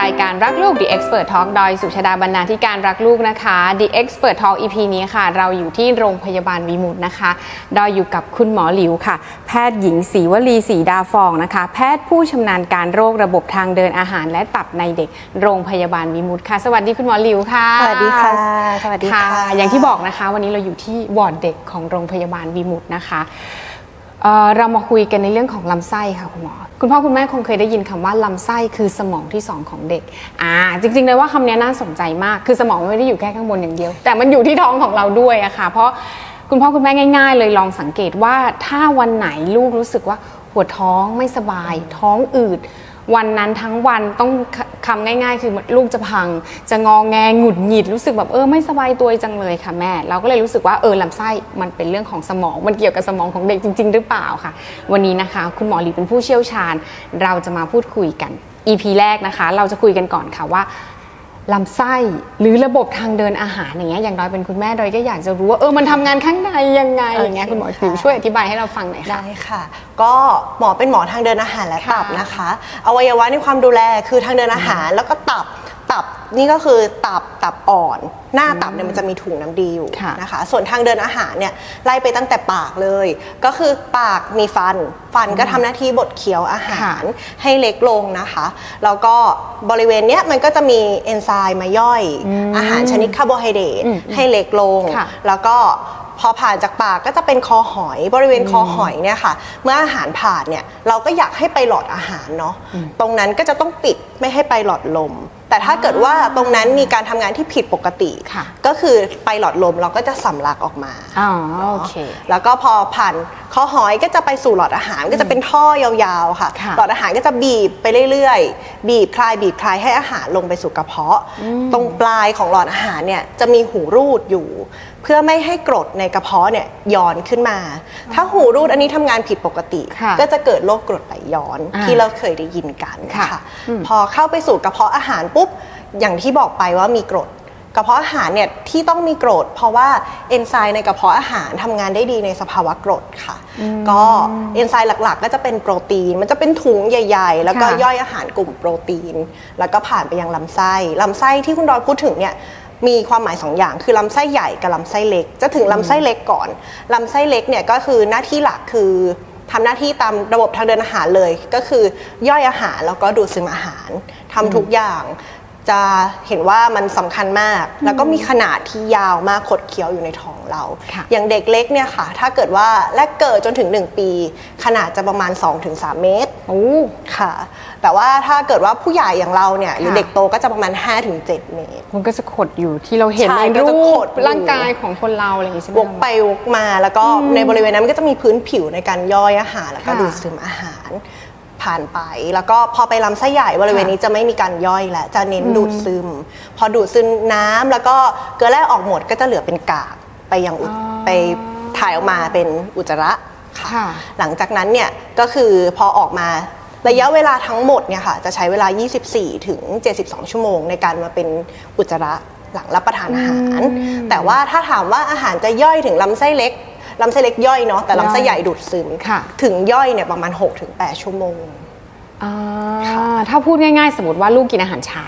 รายการรักลูก The Expert Talk ดอยสุชาดาบรรณาธิการรักลูกนะคะ The Expert Talk EP นี้ค่ะ เราอยู่ที่โรงพยาบาลวิมุตนะคะดอยอยู่กับคุณหมอหลิวค่ะ แพทย์หญิงศรีวลีศรีดาฟองนะคะ แพทย์ผู้ชำนาญการโรคระบบทางเดินอาหารและตับในเด็กโรงพยาบาลวิมุตค่ะ สวัสดีคุณหมอหลิวค่ะสวัสดีค่ะ สวัสดีค่ะ อย่างที่บอกนะคะ วันนี้เราอยู่ที่วอร์ดเด็กของโรงพยาบาลวิมุตนะคะ เรามาคุยกันในเรื่องของลำไส้ค่ะคุณหมอ คุณพ่อคุณแม่คงเคยได้ยินคำว่าลำไส้คือสมองที่สองของเด็ก อ่า จริงๆเลยว่าคำนี้น่าสนใจมาก คือสมองไม่ได้อยู่แค่ข้างบนอย่างเดียว แต่มันอยู่ที่ท้องของเราด้วยอะค่ะ เพราะคุณพ่อคุณแม่ง่าย ๆ เลยลองสังเกตว่าถ้าวันไหนลูกรู้สึกว่าปวดท้องไม่สบาย ท้องอืด วันนั้นทั้งวันต้องคำง่าย ๆ คือลูกจะพัง จะงองแงหงุดหงิดรู้สึกแบบเออไม่สบายตัวจังเลยค่ะแม่ เราก็เลยรู้สึกว่าเออลำไส้มันเป็นเรื่องของสมอง มันเกี่ยวกับสมองของเด็กจริง ๆ หรือเปล่าค่ะ วันนี้นะคะ คุณหมอหลีเป็นผู้เชี่ยวชาญ เราจะมาพูดคุยกัน EP แรกนะคะ เราจะคุยกันก่อนค่ะว่า ลำไส้หรือระบบทางเดินอาหารอย่างเงี้ยอย่างน้อยเป็นคุณแม่ดอยก็อยากจะรู้ว่าเออมันทำงานข้างในยังไงอย่างเงี้ยคุณหมอหลิวช่วยอธิบายให้เราฟังหน่อยค่ะได้ค่ะ ก็หมอเป็นหมอทางเดินอาหารและค่ะตับนะคะ อวัยวะในความดูแลคือทางเดินอาหารแล้วก็ตับ ตับนี่ก็คือตับตับอ่อน หน้าตับเนี่ยมันจะมีถุงน้ำดีอยู่ค่ะนะคะ ส่วนทางเดินอาหารเนี่ยไล่ไปตั้งแต่ปากเลย ก็คือปากมีฟัน ฟันก็ทำหน้าที่บดเคี้ยวอาหารให้เล็กลงนะคะ แล้วก็บริเวณเนี้ยมันก็จะมีเอนไซม์มาย่อย อาหารชนิดคาร์โบไฮเดรตอืมให้เล็กลงค่ะแล้วก็พอผ่านจากปากก็จะเป็นคอหอยบริเวณคอหอยเนี่ยค่ะ เมื่ออาหารผ่านเนี่ยเราก็อยากให้ไปหลอดอาหารเนาะตรงนั้นก็จะต้องปิด ไม่ให้ไปหลอดลม แต่ถ้าเกิดว่าตรงนั้นมีการทำงานที่ผิดปกติ ค่ะ ก็คือไปหลอดลมเราก็จะสำลักออกมา อ๋อโอเค แล้วก็พอผ่านคอหอยก็จะไปสู่หลอดอาหารก็จะเป็นท่อยาวๆค่ะ ค่ะหลอดอาหารก็จะบีบไปเรื่อยๆ บีบคลายบีบคลายให้อาหารลงไปสู่กระเพาะ ตรงปลายของหลอดอาหารเนี่ยจะมีหูรูดอยู่ เพื่อไม่ให้กรดในกระเพาะเนี่ยย้อนขึ้นมา ถ้าหูรูดอันนี้ทำงานผิดปกติ ค่ะก็จะเกิดโรคกรดไหลย้อนอ่าที่เราเคยได้ยินกันค่ะค่ะอืมพอเข้าไปสู่กระเพาะอาหารปุ๊บอย่างที่บอกไปว่ามีกรดกระเพาะอาหารเนี่ยที่ต้องมีกรดเพราะว่าเอนไซม์ในกระเพาะอาหารทำงานได้ดีในสภาวะกรดค่ะ ก็เอนไซม์หลักๆ ก็จะเป็นโปรตีน มันจะเป็นถุงใหญ่ ๆ แล้วก็ค่ะย่อยอาหารกลุ่มโปรตีน แล้วก็ผ่านไปยังลำไส้ลำไส้ที่คุณดอยพูดถึงเนี่ยมีความหมายสองอย่างคือลำไส้ใหญ่กับลำไส้เล็ก จะถึงลำไส้เล็กก่อนลำไส้เล็กเนี่ยก็คือหน้าที่หลักคือ ทำหน้าที่ตามระบบทางเดินอาหารเลย ก็คือย่อยอาหารแล้วก็ดูดซึมอาหารทำทุกอย่าง จะเห็นว่ามันสำคัญมาก แล้วก็มีขนาดที่ยาวมากขดเคี้ยวอยู่ในท้องเราค่ะอย่างเด็กเล็กเนี่ยค่ะ ถ้าเกิดว่าแรกเกิดจนถึง 1 ปี ขนาดจะประมาณ 2-3 เมตรโอ้ค่ะ แต่ว่าถ้าเกิดว่าผู้ใหญ่อย่างเราเนี่ยหรือค่ะเด็กโตก็จะประมาณ 5-7 เมตร มันก็จะขดอยู่ที่เราเห็นใช่ในก็รูจะขปดอยู่ร่างกายของคนเราอะไรอย่างงี้ใช่ไหมวกไปวกมาแล้วก็ในบริเวณนั้นมันก็จะมีพื้นผิวในการย่อยอาหารแล้วก็ค่ะดูดซึมอาหาร ผ่านไป แล้วก็พอไปลำไส้ใหญ่บริเวณนี้จะไม่มีการย่อยแล้วจะเน้นดูดซึม พอดูดซึมน้ำแล้วก็เกลือแร่ออกหมดก็จะเหลือเป็นกากไปยังอุจอ๋อไปถ่ายออกมาเป็นอุจจาระค่ะค่ะ หลังจากนั้นเนี่ยก็คือพอออกมาระยะเวลาทั้งหมดเนี่ยค่ะจะใช้เวลา 24 ถึง 72 ชั่วโมงในการมาเป็นอุจจาระหลังรับประทานอาหาร แต่ว่าถ้าถามว่าอาหารจะย่อยถึงลำไส้เล็ก ลำไส้เล็กย่อยเนาะแต่ลำไส้ใหญ่ดูดซึมค่ะ ถึงย่อยเนี่ยประมาณ 6-8 ชั่วโมงอ่าถ้าพูดง่ายๆ สมมติว่าลูกกินอาหารเช้า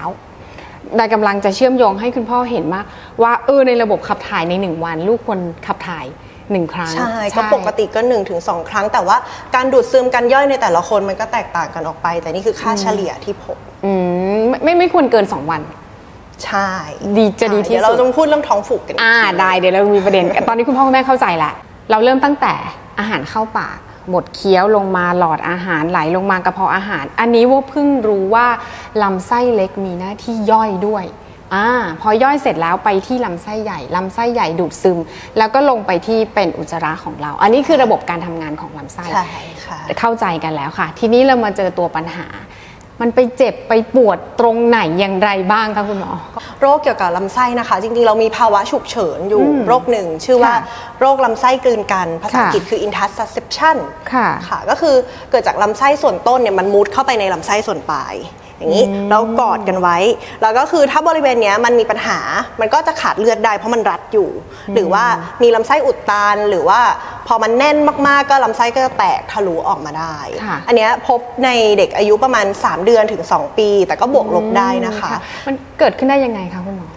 ดายกำลังจะเชื่อมโยงให้คุณพ่อเห็นว่าว่าเออในระบบขับถ่ายในหนึ่งวัน ลูกควรขับถ่ายหนึ่งครั้ง ใช่ก็ปกติก็1นถึงสครั้ง แต่ว่าการดูดซึมการย่อยในแต่ละคนมันก็แตกต่างกันออกไป แต่นี่คือค่าเฉลี่ยที่พบอืมไม่ไม่ไม่ควรเกิน 2 วัน ใช่ ดีจะดีที่เดี๋ยวเราสุดจะมาพูดเรื่องท้องผูกกันกอ่าทีได้เดี๋ยวเรามีประเด็นกันตอนนี้คุณพ่อคุณแม่เข้าใจละ เราเริ่มตั้งแต่อาหารเข้าปากบดเคี้ยวลงมาหลอดอาหารไหลลงมากระเพาะอาหาร อันนี้ว่าเพิ่งรู้ว่าลำไส้เล็กมีหน้าที่ย่อยด้วยอ่าพอย่อยเสร็จแล้วไปที่ลำไส้ใหญ่ลำไส้ใหญ่ดูดซึม แล้วก็ลงไปที่เป็นอุจจาระของเรา อันนี้คือระบบการทำงานของลำไส้ใช่ค่ะเข้าใจกันแล้วค่ะ ทีนี้เรามาเจอตัวปัญหา มันไปเจ็บไปปวดตรงไหนอย่างไรบ้างคะคุณหมอ โรคเกี่ยวกับลำไส้นะคะ จริงๆ เรามีภาวะฉุกเฉินอยู่อืมโรคหนึ่ง ชื่อว่าค่ะโรคลำไส้กลืนกัน ภาษาค่ะอังกฤษคือ intussusception ค่ะ ค่ะ ก็คือเกิดจากลำไส้ส่วนต้นเนี่ยมันมุดเข้าไปในลำไส้ส่วนปลาย อย่างนี้แล้วกอดกันไว้ แล้วก็คือถ้าบริเวณเนี้ยมันมีปัญหามันก็จะขาดเลือดได้เพราะมันรัดอยู่ หรือว่ามีลำไส้อุดตันหรือว่าพพอมันแน่นมากๆก็ลำไส้ก็จะแตกทะลุออกมาได้ ค่ะ อันเนี้ยพบในเด็กอายุประมาณ 3 เดือนถึง 2 ปี แต่ก็บวกลบได้นะคะ มันเกิดขึ้นได้ยังไงคะคุณหมอ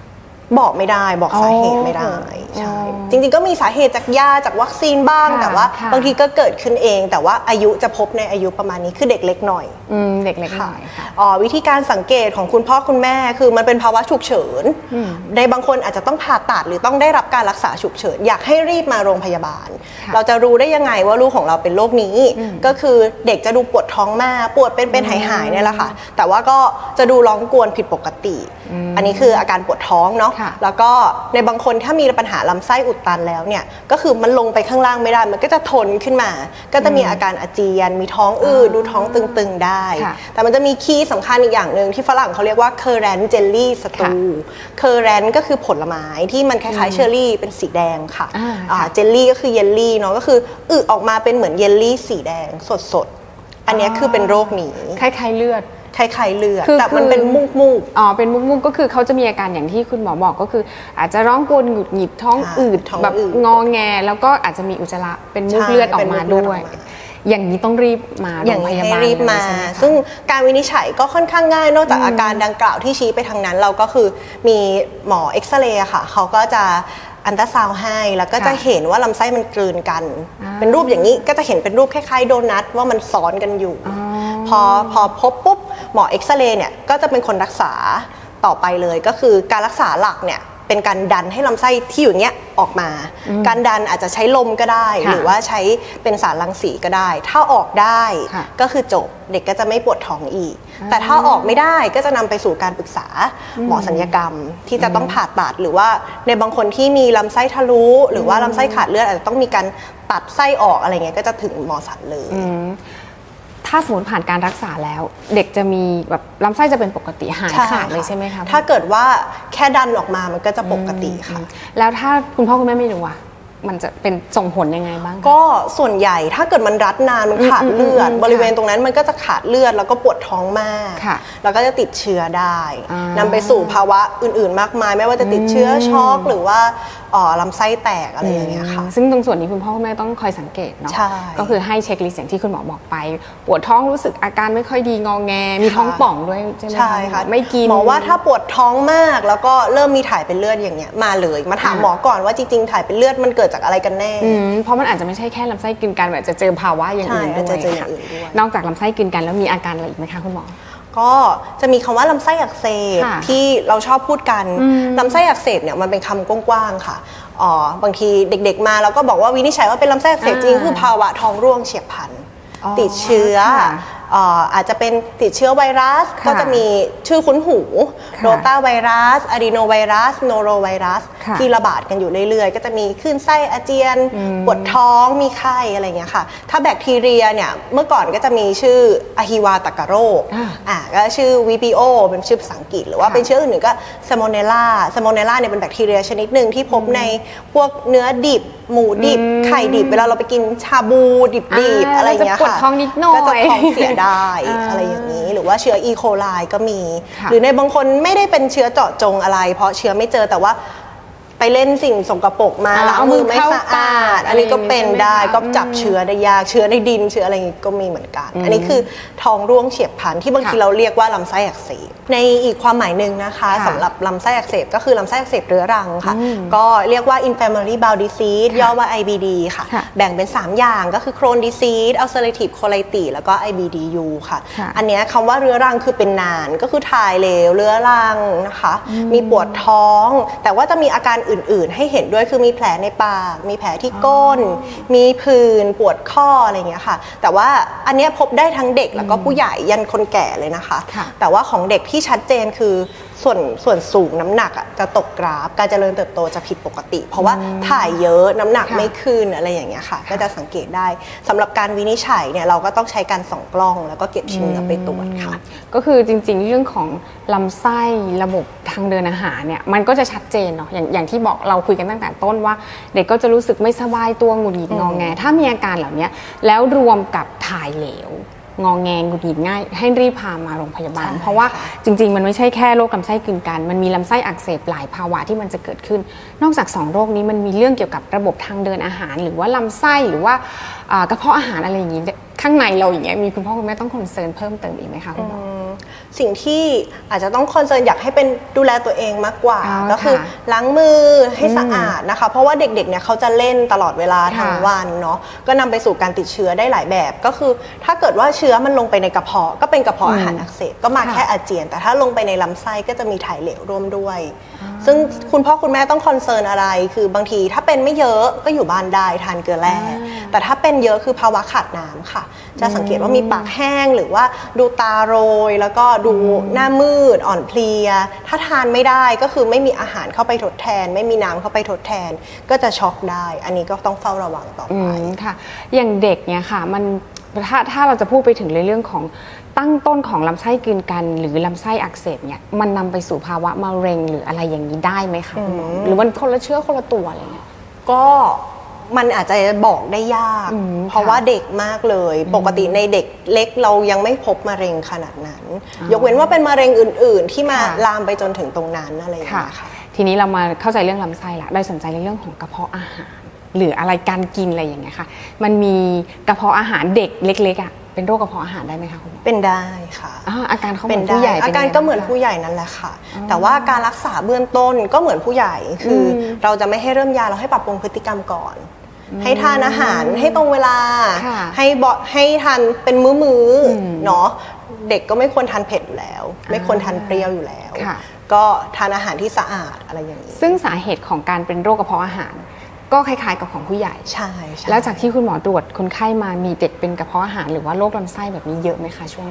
บอกไม่ได้บอกสาเหตุไม่ได้ อ๋อ ใช่อ๋อจริงๆก็มีสาเหตุจากยาจากวัคซีนบ้าง ค่ะแต่ว่า ค่ะ บางทีก็เกิดขึ้นเอง แต่ว่าอายุจะพบในอายุประมาณนี้คือเด็กเล็กหน่อย อืมเด็กเล็กหน่อยค่ะ อ๋อวิธีการสังเกตของคุณพ่อคุณแม่คือมันเป็นภาวะฉุกเฉิน อืมในบางคนอาจจะต้องผ่าตัดหรือต้องได้รับการรักษาฉุกเฉิน อยากให้รีบมาโรงพยาบาล ค่ะเราจะรู้ได้ยังไงว่าลูกของเราเป็นโรคนี้ อืม ก็คือเด็กจะดูปวดท้องมากปวดเป็นเป็นหายหายๆเนี่ยแหละค่ะ แต่ว่าก็จะดูร้องกวนผิดปกติอันนี้คืออาการปวดท้องเนาะค่ะ แล้วก็ในบางคนถ้ามีปัญหาลำไส้อุดตันแล้วเนี่ยก็คือมันลงไปข้างล่างไม่ได้ มันก็จะทนขึ้นมา ก็จะมีอาการอาเจียน มีท้องอืดดูท้องตึงๆได้ค่ะแต่มันจะมีคีย์สำคัญอีกอย่างหนึ่งที่ฝรั่งเขาเรียกว่าเคอร์แรนเจลลี่สตูเคอร์แรนก็คือผลไม้ที่มันคล้ายๆเชอร์รี่เป็นสีแดงค่ะอ่าอ่าค่ะเจลลี่ก็คือเยลลี่เนาะก็คืออึออกมาเป็นเหมือนเยลลี่สีแดงสดๆอันเนี้ยคือเป็นโรคนี้คล้ายๆเลือด คล้ายๆเลือดคือแต่มันคือ เป็นมุกมุกอ๋อเป็นมุกๆก็คือเขาจะมีอาการอย่างที่คุณหมอบอกก็คือ อาจจะร้องกวนหงุดหงิดท้องค่ะอืดท้องแบบอืดงอแง แล้วก็อาจจะมีอุจจาระเป็นมุกใช่เลือดออกมาเป็นมุกเลือดด้วยออกมาอย่างนี้ต้องรีบมาโรอย่างงพให้ยาบาลรีบมา เลยใช่ไหคะ ซึ่งการวินิจฉัยก็ค่อนข้างง่าย นอกจากอาการดังกล่าวที่ชี้ไปทางนั้น เราก็คือมีหมอเอ็กซเรย์อะค่ะ เขาก็จะ อันตราซาวด์ให้แล้วก็จะค่ะเห็นว่าลำไส้มันกลืนกันอ่าเป็นรูปอย่างนี้ก็จะเห็นเป็นรูปคล้ายๆโดนัทว่ามันซ้อนกันอยู่อ๋อพอพอพบปุ๊บหมอเอ็กซเรย์เนี่ยก็จะเป็นคนรักษาต่อไปเลยก็คือการรักษาหลักเนี่ย เป็นการดันให้ลำไส้ที่อยู่เนี้ยออกมา การดันอาจจะใช้ลมก็ได้ ค่ะหรือว่าใช้เป็นสารรังสีก็ได้ ถ้าออกได้ค่ะก็คือจบเด็กก็จะไม่ปวดท้องอีก แต่ถ้าออกไม่ได้ก็จะนำไปสู่การปรึกษาหมอสัญญกรรมที่จะต้องผ่าตัดหรือว่าในบางคนที่มีลำไส้ทะลุหรือว่าลำไส้ขาดเลือดอาจจะต้องมีการตัดไส้ออกอะไรเงี้ยก็จะถึงหมอสันเลย อืมถ้าสมมติผ่านการรักษาแล้ว เด็กจะมีแบบลำไส้จะเป็นปกติหายใช่ขาดเลยใช่ไหมคะ ถ้าเกิดว่า แค่ดันออกมามันก็จะปกติค่ะ แล้วถ้าคุณพ่อคุณแม่ไม่รู้อะ มันจะเป็นส่งผลยังไงบ้างคะก็ส่วนใหญ่ถ้าเกิดมันรัดนานมันขาดเลือดอืมอืมอืมบริเวณตรงนั้นมันก็จะขาดเลือดแล้วก็ปวดท้องมากค่ะแล้วก็จะติดเชื้อได้อ่านำไปสู่ภาวะอื่น ๆ มากมาย ไม่ว่าจะติดเชื้อช็อกหรือว่าเอ่อลำไส้แตกอะไรอย่างเงี้ยค่ะ ซึ่งตรงส่วนนี้คุณพ่อคุณแม่ต้องคอยสังเกตเนาะใช่ก็คือให้เช็คลิสต์อย่างที่คุณหมอบอกไป ปวดท้องรู้สึกอาการไม่ค่อยดีงองแง มีท้องป่องด้วยใช่ไหมใช่ค่ะไม่กินหมอว่าถ้าปวดท้องมากแล้วก็เริ่มมีถ่ายเป็นเลือดอย่างเงี้ยมาเลย มาถามอ่าหมอก่อนว่าจริงๆถ่ายเป็นเลือดมันเกิดจากอะไรกันแน่ อืมเพราะมันอาจจะไม่ใช่แค่ลำไส้กลืนกันแบบจะเจอภาวะอย่างอื่นใช่ด้วยอาจจะเจออย่างค่ะอื่นด้วย นอกจากลำไส้กลืนกันแล้วมีอาการอะไรอีกไหมคะคุณหมอ ก็จะมีคำว่าลำไส้อักเสบค่ะที่เราชอบพูดกันอืมลำไส้อักเสบเนี่ยมันเป็นคำกว้างๆค่ะอ๋อบางทีเด็กๆมาแล้วก็บอกว่าวินิจฉัยว่าเป็นลำไส้อักเสบอ่าจริงคือภาวะท้องร่วงเฉียบพลันอ๋อติดเชื้อค่ะอ่าอาจจะเป็นติดเชื้อไวรัส ค่ะก็จะมีชื่อคุ้นหู ค่ะ โรตาไวรัสอะดีโนไวรัส โนโรไวรัสค่ะ ที่ระบาดกันอยู่เรื่อยๆ ก็จะมีคลื่นไส้อาเจียนอืมปวดท้องมีไข้อะไรอย่างเงี้ยค่ะ ถ้าแบคทีเรียเนี่ยเมื่อก่อนก็จะมีชื่ออะฮิวาตากาโรอ่าอ่าก็ชื่อ VPO เป็นชื่อภาษาอังกฤษ หรือว่าค่ะเป็นชื่ออื่นๆก็ Salmonella Salmonella เนี่ยเป็นแบคทีเรียชนิดหนึ่งที่พบในพวกเนื้อดิบ หมูดิบอืมไข่ดิบ เวลาเราไปกินชาบูดิบอ่าๆอะไรอย่างเงี้ยก็จะปวดค่ะท้องนิดหน่อยก็จะท้องเสียได้อ่าอะไรอย่างนี้ หรือว่าเชื้ออีโคไลก็มีค่ะหรือในบางคนไม่ได้เป็นเชื้อเจาะจงอะไร เพราะเชื้อไม่เจอแต่ว่า ไปเล่นสิ่งสกปรกมาอ่าล้างเอามืมืออไม่เข้าสะอาดปากอันนี้ก็เป็นอะไรอย่างงี้ได้ใช่ไหมคะก็จับอืมเชื้อได้ยากเชื้อในดินเชื้ออะไรอย่างงี้ก็มีเหมือนกัน อันนี้คือท้องร่วงเฉียบพลันที่บางทีค่ะเราเรียกว่าลำไส้อักเสบในอีกความหมายหนึ่งนะคะค่ะสำหรับลำไส้อักเสบก็คือลำไส้อักเสบเรื้อรังค่ะอืมก็เรียกว่า inflammatory bowel disease ค่ะย่อว่า IBD ค่ะ ค่ะแบ่งเป็น 3 อย่างก็คือ Crohn disease ulcerative colitis แล้วก็ IBDU ค่ะ ค่ะ อันเนี้ยคำว่าเรื้อรังคือเป็นนานก็คือถ่ายเหลวเรื้อรังนะคะ มีปวดท้อง แต่ว่าจะมีอาการอื่นๆ ให้เห็นด้วยคือมีแผลในปาก มีแผลที่ก้น มีผื่นปวดข้ออะไรอย่างเงี้ยค่ะ แต่ว่าอันเนี้ยพบได้ทั้งเด็กแล้วก็ผู้ใหญ่ยันคนแก่เลยนะคะค่ะแต่ว่าของเด็กที่ชัดเจนคือ ส่วนส่วนสูงน้ำหนักอะจะตกกราฟ การเจริญเติบโตจะผิดปกติ เพราะว่าถ่ายเยอะน้ำหนักค่ะไม่ขึ้นอะไรอย่างเงี้ยค่ะ ก็จะสังเกตได้สำหรับการวินิจฉัยเนี่ยเราก็ต้องใช้การส่องกล้อง แล้วก็เก็บชิ้นเนื้อไปตรวจค่ะ ก็คือจริงๆ เรื่องของลำไส้ระบบทางเดินอาหารเนี่ยมันก็จะชัดเจนเนาะอย่างอย่างที่บอกเราคุยกันตั้งแต่ต้นว่า เด็กก็จะรู้สึกไม่สบายตัวหงุดหงิดงองแง ถ้ามีอาการเหล่านี้แล้วรวมกับถ่ายเหลว งองแงงหงุดหงิดง่าย ให้รีบพามาโรงพยาบาลใช่เพราะว่าค่ะจริง ๆ มันไม่ใช่แค่โรคลำไส้กลืนกัน มันมีลำไส้อักเสบหลายภาวะที่มันจะเกิดขึ้น นอกจากสองโรคนี้มันมีเรื่องเกี่ยวกับระบบทางเดินอาหาร หรือว่าลำไส้หรือว่าอ่ากระเพาะอาหารอะไรอย่างนี้ข้างในเราอย่างเงี้ยมีคุณพ่อคุณแม่ต้องคอนเซิร์นเพิ่มเติมอีกไหมคะคุณหมอ สิ่งที่อาจจะต้องคอนเซิร์นอยากให้เป็นดูแลตัวเองมากกว่าอ๋อก็คือค่ะล้างมือให้อืมสะอาดนะคะ เพราะว่าเด็กๆเนี่ยเขาจะเล่นตลอดเวลาค่ะทั้งวันเนาะก็นำไปสู่การติดเชื้อได้หลายแบบ ก็คือถ้าเกิดว่าเชื้อมันลงไปในกระเพาะ ก็เป็นกระเพาะอาหารอักเสบก็มาค่ะแค่อาเจียน แต่ถ้าลงไปในลำไส้ก็จะมีถ่ายเหลวร่วมด้วย ซึ่งคุณพ่อคุณแม่ต้องคอนเซิร์นอะไร คือบางทีถ้าเป็นไม่เยอะก็อยู่บ้านได้ทานเกลือแร่อ่าแต่ถ้าเป็นเยอะคือภาวะขาดน้ำค่ะ จะสังเกตว่ามีปากแห้งหรือว่าดูตาโรยแล้วก็ดูหน้ามืดอ่อนเพลีย ถ้าทานไม่ได้ก็คือไม่มีอาหารเข้าไปทดแทน ไม่มีน้ำเข้าไปทดแทน ก็จะช็อกได้ อันนี้ก็ต้องเฝ้าระวังต่ออืไปมค่ะ อย่างเด็กเนี่ยค่ะมันถ้าถ้าเราจะพูดไปถึงในเรื่องของตั้งต้นของลำไส้กลืนกัน หรือลำไส้อักเสบเนี่ยมันนำไปสู่ภาวะมะเร็งหรืออะไรอย่างนี้ได้ไหมคะคุณหมอหรือมันคนละเชื้อคนละตัวอะไรเงี้ยก็ มันอาจจะบอกได้ยากอืมเพราะค่ะว่าเด็กมากเลย ปกติในเด็กเล็กเรายังไม่พบมะเร็งขนาดนั้นอ่ายกเว้นว่าเป็นมะเร็งอื่น ๆ ที่มาค่ะลามไปจนถึงตรงนั้นอะไรอย่างค่ะเงี้ยค่ะ ทีนี้เรามาเข้าใจเรื่องลำไส้ละได้สนใจในเรื่องของกระเพาะอาหาร หรืออะไรการกินอะไรอย่างเงี้ยค่ะ มันมีกระเพาะอาหารเด็กเล็กๆอะเป็นโรคกระเพาะอาหารได้ไหมคะคุณหมอเป็นได้ค่ะอ่าอาการเขาเหเป็มือนนได้ผู้ใหญ่อาการป็ยังไงก็เหมือนบ้งคะผู้ใหญ่นั่นแหละค่ะ แต่ว่าการรักษาเบื้องต้นก็เหมือนผู้ใหญ่คืออมเราจะไม่ให้เริ่มยาเราให้ปรับปรุงพฤติกรรมก่อน ให้ทานอาหารให้ตรงเวลาค่ะให้บอให้ทานเป็นมื้อมืออมเนาะเด็กก็ไม่ควรทานเผ็ดอยู่แล้ว ไม่ควรทานเปรี้ยวอยู่แล้วค่ะก็ทานอาหารที่สะอาดอะไรอย่างนี้ ซึ่งสาเหตุของการเป็นโรคกระเพาะอาหาร ก็คล้ายๆกับของผู้ใหญ่ ใช่ใช่แล้วจากที่คุณหมอตรวจคนไข้มามีเด็กเป็นกระเพาะอาหารหรือว่าโรคลำไส้แบบนี้เยอะไหมคะช่วง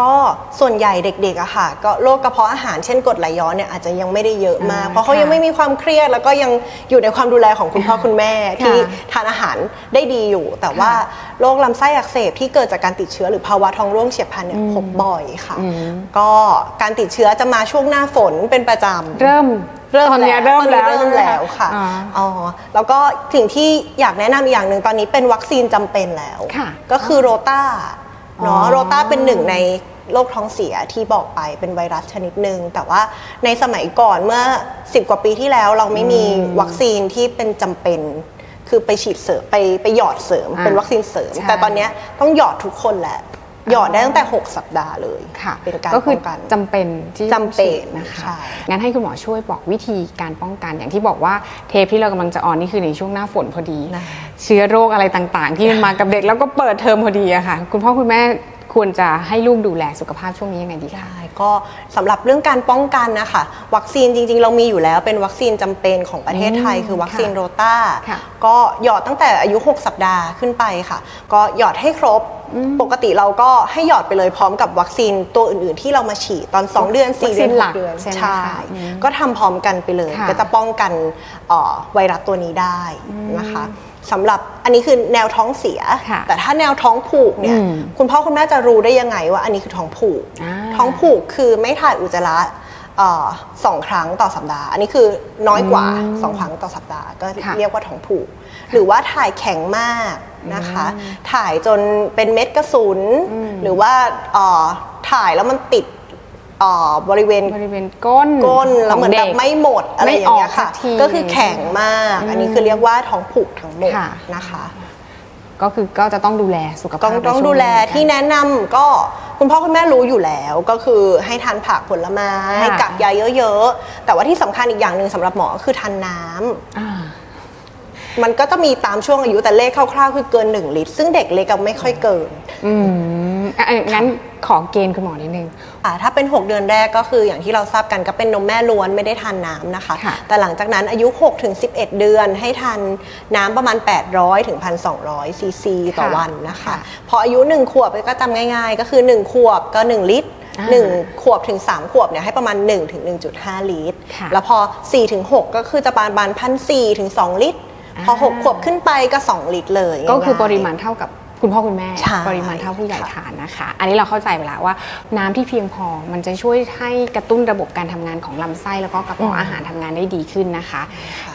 ก็ส่วนใหญ่เด็กๆอะค่ะ ก็โรคกระเพาะอาหารเช่นกรดไหลย้อนเนี่ยอาจจะยังไม่ได้เยอะมาก อ่าเพราะเขายังค่ะไม่มีความเครียดแล้วก็ยังอยู่ในความดูแลของคุณพ่อคุณแม่ค่ะที่ทานอาหารได้ดีอยู่ แต่ว่าค่ะโรคลำไส้อักเสบที่เกิดจากการติดเชื้อหรือภาวะท้องร่วงเฉียบพลันเนี่ยอืมพบบ่อยค่ะ อืม ก็การติดเชื้อจะมาช่วงหน้าฝนเป็นประจำ เริ่ม เริ่มตอนเนี้ยแล้วเริ่มแล้วตอนนี้เริ่มแล้วค่ะอ่าอ๋อแล้วก็สิ่งที่อยากแนะนำอีกอย่างหนึ่งตอนนี้เป็นวัคซีนจำเป็นแล้ว ค่ะก็คือโรต้าอ๋อเนาะโรต้าเป็นหนึ่งในโรคท้องเสียที่บอกไปเป็นไวรัสชนิดหนึ่งแต่ว่าในสมัยก่อนเมื่อ 10 กว่าปีที่แล้วเราไม่มีวัคซีนที่เป็นจำเป็น คือไปฉีดเสริมไปไปหยอดเสริมอ่าเป็นวัคซีนเสริม ใช่ แต่ตอนเนี้ยต้องหยอดทุกคนแหละ หยอดได้ตั้งแต่ 6 สัปดาห์เลยค่ะเป็นการก็คืป้อองกันจำเป็นที่จำเป็นต้องฉีดนะคะใช่งั้นให้คุณหมอช่วยบอกวิธีการป้องกันอย่างที่บอกว่าเทปที่เรากำลังจะออนนี่คือในช่วงหน้าฝนพอดีนะเชื้อโรคอะไรต่างๆ ที่มันมากับเด็กแล้วก็เปิดเทอมพอดีอะค่ะ คุณพ่อคุณแม่ควรจะให้ลูกดูแลสุขภาพช่วงนี้ยังไงดีคะใช่ก็สำหรับเรื่องการป้องกันนะคะ วัคซีนจริง ๆ เรามีอยู่แล้วเป็นวัคซีนจำเป็นของประเทศไทยอืมคือวัคซีนค่ะโรต้าค่ะก็หยอดตั้งแต่อายุ 6 สัปดาห์ขึ้นไปค่ะ ก็หยอดให้ครบ ปกติเราก็ให้หยอดไปเลยพร้อมกับวัคซีนตัวอื่น ๆ ที่เรามาฉีดตอน 2 เดือน4เดือนวัคซีนหลัก6เดือนใช่ไหมใช่คะอืมก็ทำพร้อมกันไปเลยค่ะก็จะป้องกันเอ่อไวรัสตัวนี้ได้นะคะสำหรับอันนี้คือแนวท้องเสียค่ะแต่ถ้าแนวท้องผูกเนี่ยอืมคุณพ่อคุณแม่จะรู้ได้ยังไงว่าอันนี้คือท้องผูกอ่าท้องผูกคือไม่ถ่ายอุจจาระเอ่อ สองครั้งต่อสัปดาห์ อันนี้คือน้อยกว่าอืมสองครั้งต่อสัปดาห์ ก็ค่ะเรียกว่าท้องผูก หรือว่าถ่ายแข็งมากนะคะ ถ่ายจนเป็นเม็ดกระสุนอืมหรือว่าเอ่อถ่ายแล้วมันติดเอ่อบริเวณบริเวณก้นก้นแล้วเหมือนขงแบด็บกไม่หมดอะไรอย่างเงี้ยค่ะไม่ออกสักทีก็คือแข็งมาก อันนี้คือเรียกว่าท้องผูกทั้งหมดค่ะนะคะ ก็คือก็จะต้องดูแลสุขภาพต้องในต้องช่วดูแลนี้เหมือนกันที่แนะนำก็คุณพ่อคุณแม่รู้อยู่แล้ว ก็คือให้ทานผักผลไม้ค่ะกักยาเยอะๆ แต่ว่าที่สำคัญอีกอย่างหนึ่งสำหรับหมอก็คือทานน้ำ อ่า มันก็จะมีตามช่วงอายุแต่เลขคร่าวๆคือเกิน 1 ลิตร ซึ่งเด็กเล็กก็ไม่ค่อยเกิน อืม อะอะงั้นขอเกณฑ์คุณหมอนิดนึง อ่าถ้าเป็น 6 เดือนแรกก็คืออย่างที่เราทราบกันก็เป็นนมแม่ล้วนไม่ได้ทานน้ำนะคะ ค่ะ แต่หลังจากนั้นอายุ 6 ถึง 11 เดือนให้ทานน้ำประมาณ 800 ถึง 1,200 ซีซีต่อค่ะวันนะคะค่ะพออายุ 1 ขวบก็จำง่ายๆ ก็คือ 1 ขวบก็ 1 ลิตร อ่า1 ขวบถึง 3 ขวบเนี่ยให้ประมาณ 1 ถึง 1.5 ลิตร ค่ะแล้วพอ 4 ถึง 6 ก็คือจะประมาณพันสี่ถึง 2 ลิตร พอ อ่า 6 ขวบขึ้นไปก็ 2 ลิตรเลยก็คือปง่ายๆริมาณเท่ากับ คุณพ่อคุณแม่ใช่ ปริมาณเท่าผู้ใหญ่ค่ะทานนะคะ อันนี้เราเข้าใจไปแล้วว่าน้ำที่เพียงพอมันจะช่วยให้กระตุ้นระบบการทำงานของลำไส้แล้วก็กระเพาะอาหารทำงานได้ดีขึ้นนะคะ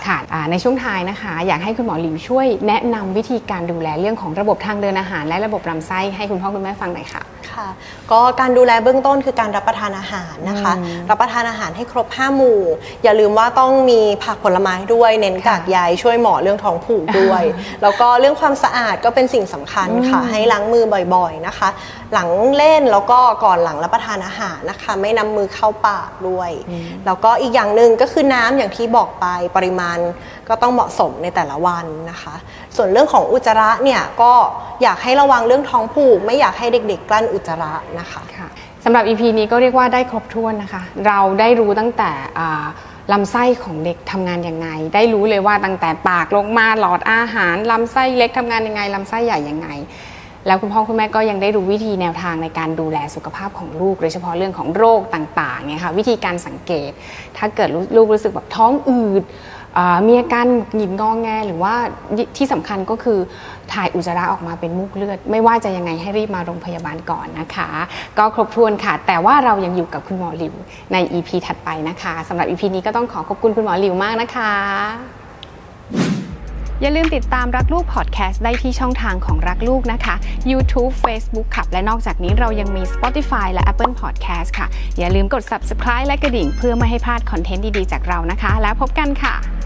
ค่ะอ่าในช่วงท้ายนะคะ อยากให้คุณหมอหลิวช่วยแนะนำวิธีการดูแลเรื่องของระบบทางเดินอาหาร และระบบลำไส้ให้คุณพ่อคุณแม่ฟังหน่อยค่ะ ค่ะ ก็การดูแลเบื้องต้นคือการรับประทานอาหารนะคะอืมรับประทานอาหารให้ครบ 5 หมู่ อย่าลืมว่าต้องมีผักผลไม้ด้วยเน้นค่ะกากใยช่วยหมอเรื่องท้องผูกด้วย แล้วก็เรื่องความสะอาดก็เป็นสิ่งสำคัญค่ะอืมให้ล้างมือบ่อยๆนะคะ หลังเล่นแล้วก็ก่อนหลังรับประทานอาหารนะคะ ไม่นำมือเข้าปากด้วย แล้วก็อีกอย่างหนึ่งก็คือน้ำอย่างที่บอกไปปริมาณก็ต้องเหมาะสมในแต่ละวันนะคะ ส่วนเรื่องของอุจจาระเนี่ยก็อยากให้ระวังเรื่องท้องผูก ไม่อยากให้เด็ก ๆ กลั้นอุจจาระนะคะค่ะสำหรับ EP นี้ก็เรียกว่าได้ครบถ้วนนะคะ เราได้รู้ตั้งแต่ลำไส้ของเด็กทำงานยังไง ได้รู้เลยว่าตั้งแต่ปากลงมาหลอดอาหารลำไส้เล็กทำงานยังไงลำไส้ใหญ่ยังไง แล้วคุณพ่อคุณแม่ก็ยังได้รู้วิธีแนวทางในการดูแลสุขภาพของลูก โดยเฉพาะเรื่องของโรคต่างๆเนี่ยค่ะวิธีการสังเกต ถ้าเกิดลูกรู้สึกแบบท้องอืด มีอาการหงิดงองแงหรือว่าที่สำคัญก็คือถ่ายอุจจาระออกมาเป็นมูกเลือด ไม่ว่าจะยังไงให้รีบมาโรงพยาบาลก่อนนะคะ ก็ครบถ้วนค่ะ แต่ว่าเรายังอยู่กับคุณหมอหลิวใน EP ถัดไปนะคะสำหรับ EP นี้ก็ต้องขอขอบคุณคุณหมอหลิวมากนะคะ อย่าลืมติดตามรักลูกพอดแคสต์ได้ที่ช่องทางของรักลูกนะคะ YouTube Facebook ค่ะและนอกจากนี้เรายังมี Spotify และ Apple Podcast ค่ะ อย่าลืมกด Subscribe และกระดิ่ง เพื่อไม่ให้พลาดคอนเทนต์ดี ๆ จากเรานะคะ แล้วพบกันค่ะ